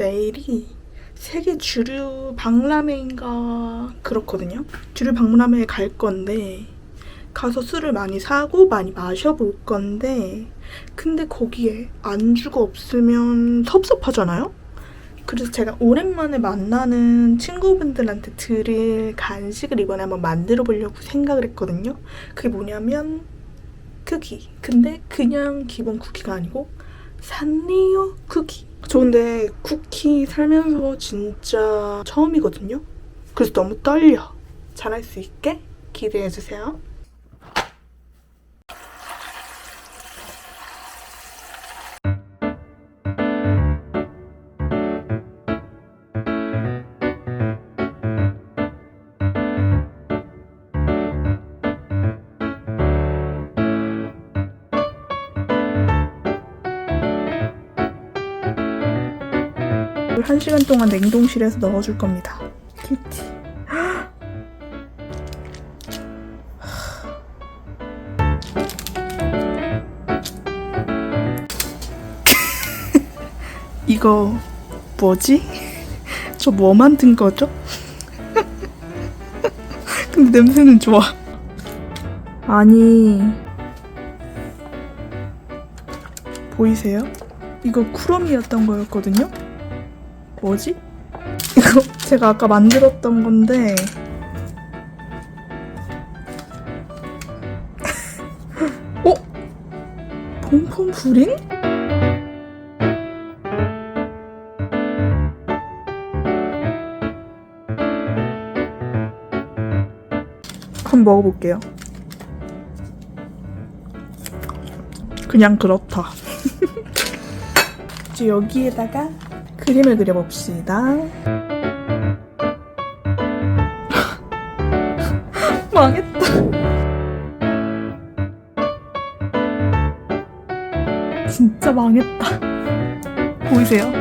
내일이 세계 주류 박람회인가 그렇거든요. 주류 박람회에 갈 건데 가서 술을 많이 사고 많이 마셔볼 건데 근데 거기에 안주가 없으면 섭섭하잖아요. 그래서 제가 오랜만에 만나는 친구분들한테 드릴 간식을 이번에 한번 만들어 보려고 생각을 했거든요. 그게 뭐냐면 쿠키. 근데 그냥 기본 쿠키가 아니고 산리오 쿠키. 저 근데 쿠키 살면서 진짜 처음이거든요. 그래서 너무 떨려. 잘할 수 있게 기대해 주세요. 이걸 한 시간 동안 냉동실에서 넣어줄 겁니다. 키티. 이거 뭐지? 저 뭐 만든 거죠? 근데 냄새는 좋아. 아니 보이세요? 이거 쿠러미였던 거였거든요. 뭐지? 이거 제가 아까 만들었던 건데 어? 폼폼 불인? 한번 먹어볼게요. 그냥 그렇다. 이제 여기에다가 그림을 그려봅시다. 망했다. 진짜 망했다. 보이세요?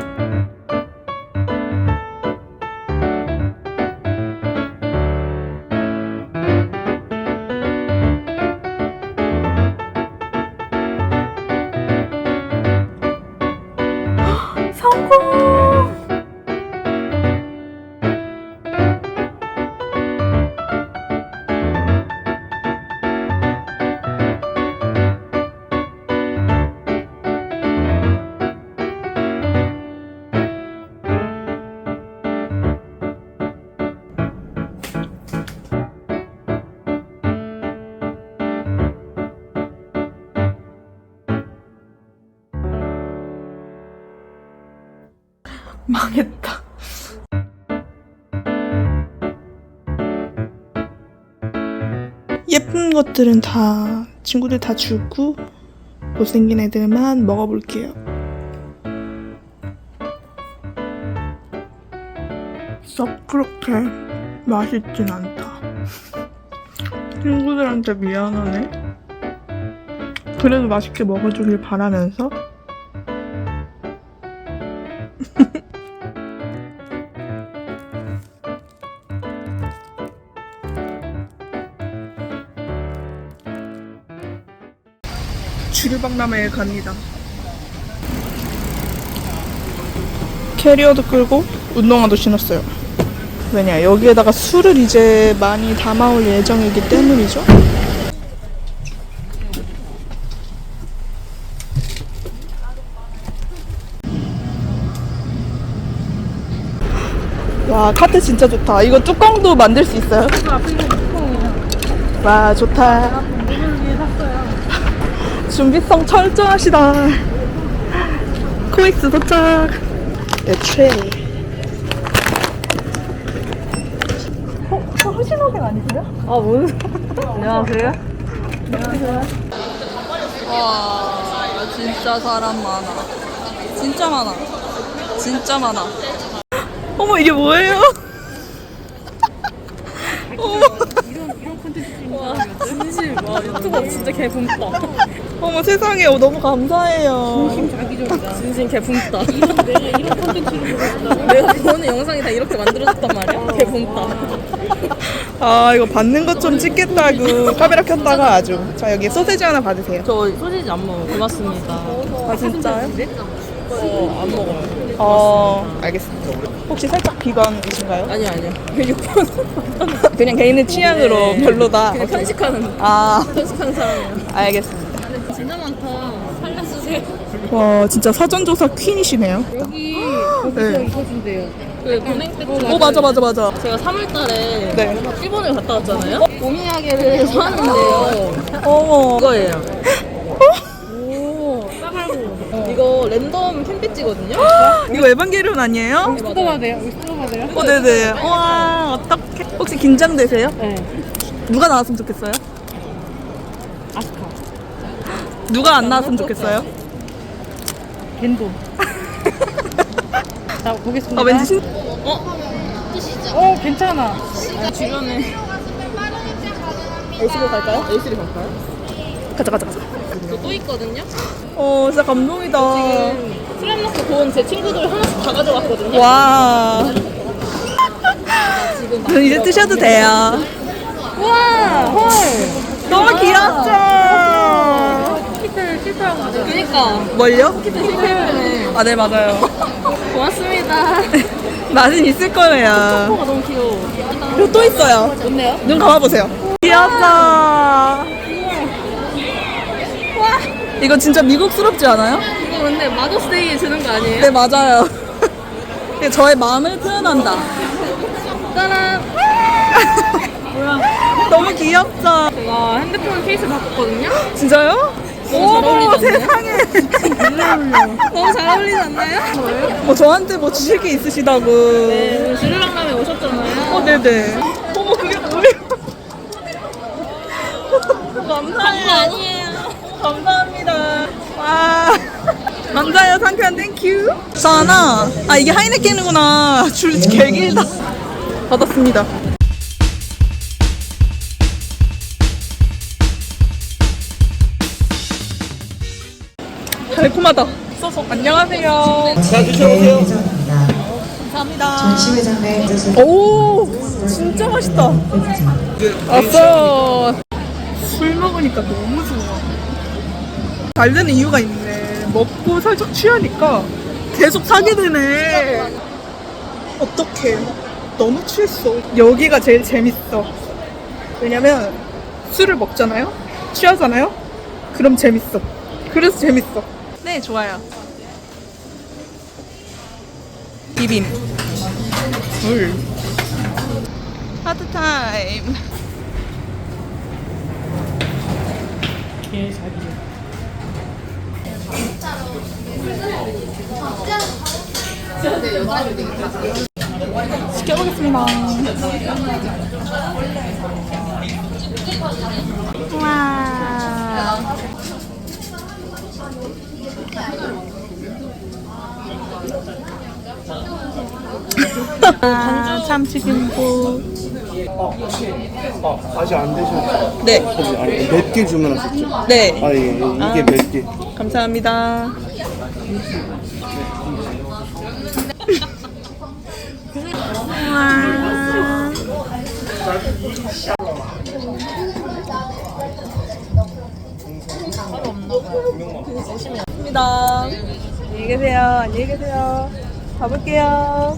예쁜 것들은 다 친구들 다 주고 못생긴 애들만 먹어볼게요. 썩 그렇게 맛있진 않다. 친구들한테 미안하네. 그래도 맛있게 먹어주길 바라면서 주류박람회에 갑니다. 캐리어도 끌고 운동화도 신었어요. 왜냐 여기에다가 술을 이제 많이 담아올 예정이기 때문이죠. 와 카트 진짜 좋다. 이거 뚜껑도 만들 수 있어요? 와 좋다. 준비성 철저하시다. 코엑스 도착. 애초에. 어, 저 허신호생 아니세요? 아, 뭔? 안녕하세요. 와 진짜 사람 많아 진짜 많아 진짜 많아 어머 이게 뭐예요? 진심, 와, 유튜버 진짜 개 붕다. 어머 세상에 어, 너무 감사해요. 진심 개 붕다. 내가 이런 콘텐츠를 보고 내가 보는 영상이 다 이렇게 만들어졌단 말이야? 개 붕다. 아 이거 받는 것 좀 찍겠다고 카메라 켰다가 아주. 자 여기 소세지 하나 받으세요. 저 소시지 안 먹어요. 고맙습니다. 아 진짜요? 어, 안 먹어요. 어, 알겠습니다. 혹시 살짝 비건이신가요? 아니요 아니요. 그냥 개인의 취향으로 네. 별로다. 그냥 편식하는 아, 편식하는 사람이에요. 알겠습니다. 진짜 많다. 살려주세요. 와, 진짜 사전조사 퀸이시네요. 여기 네. 이거 준대요. 그 동행 배지. 오, 맞아, 맞아, 맞아. 제가 3월달에 네. 일본을 갔다 왔잖아요. 오미야게를 사는데요. 어머. 이거예요. 오, 싸갈고. 이거 랜덤 캔 배지거든요. 이거 에반게리온 아니에요? 뜯어봐도 돼요? 이거 뜯어봐도 돼요? 어, 네네. 와, 어떡해. 혹시 긴장되세요? 네. 누가 나왔으면 좋겠어요? 아스카. 누가 안 나왔으면 좋겠어요? 겐도. 자, 보겠습니다. 아, 왠지 신... 어, 괜찮아. 아, 주변에. A시로 갈까요? A실이 갈까요? 가자, 가자, 가자. 저또 있거든요. 어, 진짜 감동이다. 지금 슬램덩크 본제 친구들 하나씩 다 가져갔거든요. 와. 지금 그럼 이제 뜨셔도 돼요. 와, 헐. 너무 귀엽죠? 실패하고 가죠. 그니까. 뭘요? 키트 실패했네. 아, 네, 맞아요. 고맙습니다. 맛은 있을 거예요. 코가 너무 귀여워. 이거 또 있어요. 좋네요. 눈 감아보세요. 귀엽다. 이거 진짜 미국스럽지 않아요? 이거 근데 마더스데이에 주는 거 아니에요? 네, 맞아요. 이게 저의 마음을 표현한다. 짜란. 너무 귀엽죠? 제가 핸드폰 케이스 바꿨거든요. 진짜요? 오? 세상에. 너무 잘 어울리지 않나요? 뭐 저한테 뭐 주실 게 있으시다고. 네, 주르랑람에 오셨잖아요. 어, 네네. 어머, 그게 뭐예요? 감사해요. 아니에요. 감사합니다. 와. 감사해요, 상쾌한 땡큐. 저 하나, 아, 이게 하이네켄이구나. 줄 개 길다. 받았습니다. 달콤하다. 써서 안녕하세요. 자, 드셔보세요. 감사합니다. 전시회장의 뜻을 오, 진짜 맛있다. 왔어. 술 먹으니까 너무 좋아. 잘 되는 이유가 있네. 먹고 살짝 취하니까 계속 사게 되네. 어떡해. 너무 취했어. 여기가 제일 재밌어. 왜냐면 술을 먹잖아요? 취하잖아요? 그럼 재밌어. 그래서 재밌어. 네, 좋아요. 비빔. 물. 하드 타임. 시켜보겠습니다. 와. 아, 참치김국. 아, 아직 안 되셨죠? 네, 몇 개 주문하셨죠? 네. 아, 예, 예. 이게 몇 개? 감사합니다. 와. 입니다. 안녕히 계세요. 안녕히 계세요. 가볼게요.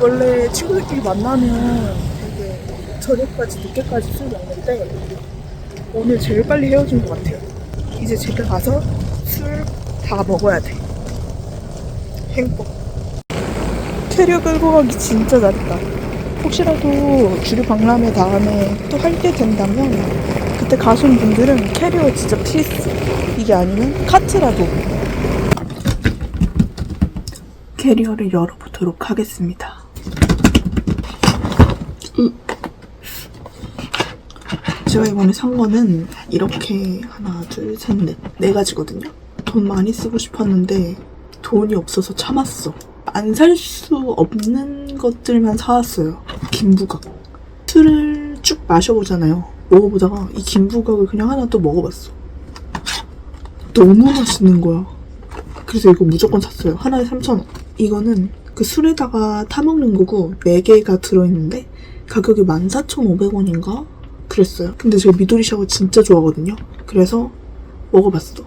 원래 친구들끼리 만나면 되게 저녁까지 늦게까지 술 먹는데 오늘 제일 빨리 헤어진 것 같아요. 이제 집에 가서 술 다 먹어야 돼. 행복. 캐리어 끌고 가기 진짜 잘했다. 혹시라도 주류 박람회 다음에 또 할 때 된다면 그때 가시는 분들은 캐리어 진짜 필수. 이게 아니면 카트라도. 캐리어를 열어보도록 하겠습니다. 제가 이번에 산 거는 이렇게 하나, 둘, 셋, 넷, 네 가지거든요. 돈 많이 쓰고 싶었는데 돈이 없어서 참았어. 안 살 수 없는 것들만 사왔어요. 김부각. 술을 쭉 마셔보잖아요. 먹어보다가 이 김부각을 그냥 하나 또 먹어봤어. 너무 맛있는 거야. 그래서 이거 무조건 샀어요. 하나에 3,000원. 이거는 그 술에다가 타먹는 거고 4개가 들어있는데 가격이 14,500원인가? 그랬어요. 근데 제가 미도리 샤워 진짜 좋아하거든요. 그래서 먹어봤어.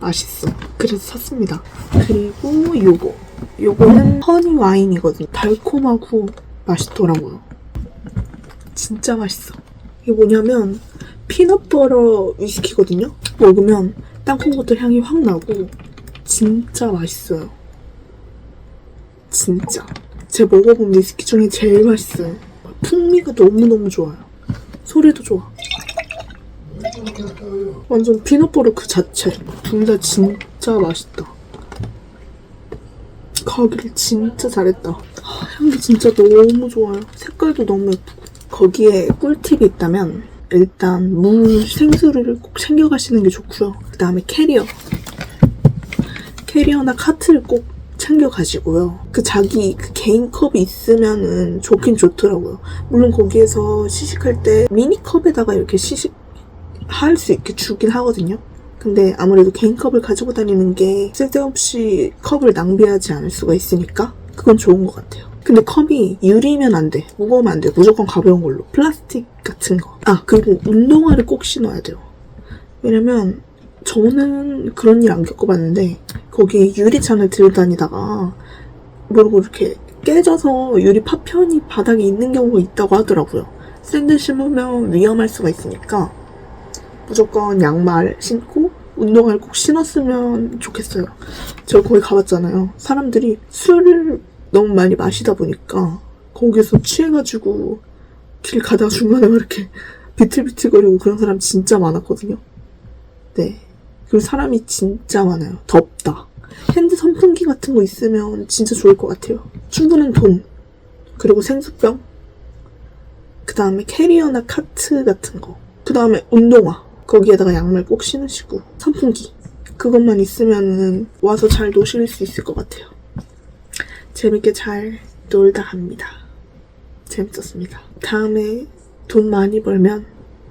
맛있어. 그래서 샀습니다. 그리고 요거. 요거는 허니 와인이거든요. 달콤하고 맛있더라고요. 진짜 맛있어. 이게 뭐냐면 피넛버터 위스키거든요. 먹으면 땅콩버터 향이 확 나고 진짜 맛있어요. 진짜. 제가 먹어본 위스키 중에 제일 맛있어요. 풍미가 너무너무 좋아요. 소리도 좋아. 완전 피넛버터 그 자체. 둘다 진짜 맛있다. 가기를 진짜 잘했다. 아, 향기 진짜 너무 좋아요. 색깔도 너무 예쁘고. 거기에 꿀팁이 있다면 일단 물 생수를 꼭 챙겨가시는 게 좋고요. 그 다음에 캐리어. 캐리어나 카트를 꼭 챙겨가시고요. 그 자기 그 개인 컵이 있으면은 좋긴 좋더라고요. 물론 거기에서 시식할 때 미니 컵에다가 이렇게 시식 할 수 있게 주긴 하거든요. 근데 아무래도 개인 컵을 가지고 다니는 게 쓸데없이 컵을 낭비하지 않을 수가 있으니까 그건 좋은 것 같아요. 근데 컵이 유리면 안 돼. 무거우면 안 돼. 무조건 가벼운 걸로. 플라스틱 같은 거. 아, 그리고 운동화를 꼭 신어야 돼요. 왜냐면 저는 그런 일 안 겪어봤는데 거기 유리잔을 들고 다니다가 모르고 이렇게 깨져서 유리 파편이 바닥에 있는 경우가 있다고 하더라고요. 샌들 신으면 위험할 수가 있으니까 무조건 양말 신고 운동화를 꼭 신었으면 좋겠어요. 제가 거기 가봤잖아요. 사람들이 술을 너무 많이 마시다 보니까 거기서 취해가지고 길 가다가 중간에 막 이렇게 비틀비틀거리고 그런 사람 진짜 많았거든요. 네. 그리고 사람이 진짜 많아요. 덥다. 핸드 선풍기 같은 거 있으면 진짜 좋을 것 같아요. 충분한 돈. 그리고 생수병. 그 다음에 캐리어나 카트 같은 거. 그 다음에 운동화. 거기에다가 양말 꼭 신으시고. 선풍기. 그것만 있으면은 와서 잘 노실 수 있을 것 같아요. 재밌게 잘 놀다 갑니다. 재밌었습니다. 다음에 돈 많이 벌면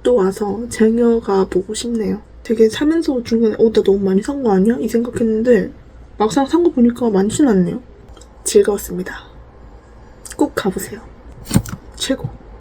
또 와서 쟁여가 보고 싶네요. 되게 살면서 중간에 어, 나 너무 많이 산 거 아니야? 이 생각했는데 막상 산 거 보니까 많진 않네요. 즐거웠습니다. 꼭 가보세요. 최고.